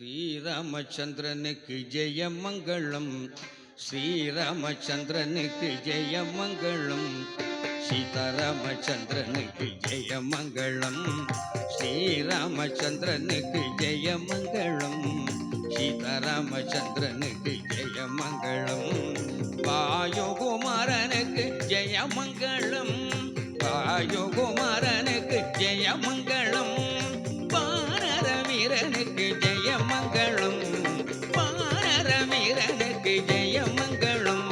ஸ்ரீராமச்சந்திரனுக்கு ஜெயமங்களம் ஸ்ரீராமச்சந்திரனுக்கு ஜெயமங்களம் சீதாராமச்சந்திரனுக்கு ஜெயமங்களம் ஸ்ரீராமச்சந்திரனுக்கு ஜெயமங்களம் சீதாராமச்சந்திரனுக்கு ஜெயமங்களம் வாயுகுமாரனுக்கு ஜெயமங்களம் வாயுகுமாரனுக்கு ஜெயமங்களம் பாரத வீரனுக்கு ஜெயமங்களும் பாரத வீரனுக்கு ஜெயமங்களும்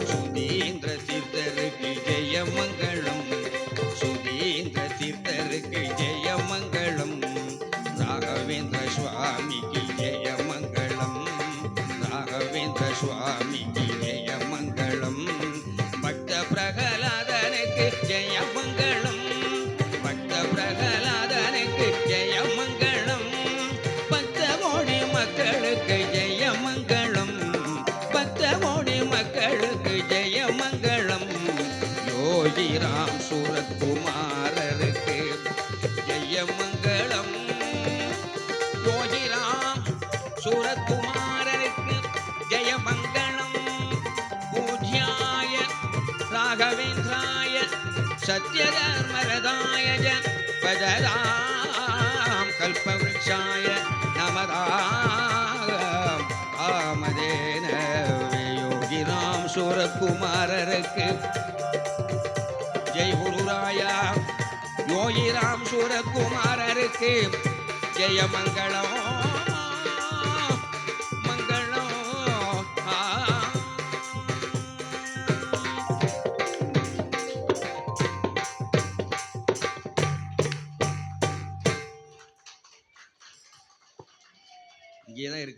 சுதீந்திர சித்தருக்கு ஜெயமங்களும் சுதீந்திர சித்தருக்கு ஜெயமங்களும் ராகவேந்திர சுவாமிக்கு ஜெயமங்களம் ராகவேந்திர சுவாமி யோகிராம் சூரத்குமாரருக்கு. ஜெயமங்கலம். யோகிராம் சூரத்குமாரருக்கு ஜெயமங்கலம். பூஜ்யாய ராகவேந்திராய சத்யதர்மரதாய ஜ பஜதாம் நமதாம் காமதேன யோகிராம் சூரத்குமாரருக்கு ஜெய் குருராயா யோகிராம் சூரகுமாரருக்கு ஜெயமங்களம் மங்களம் ஆ. இங்கே தான் இருக்கு.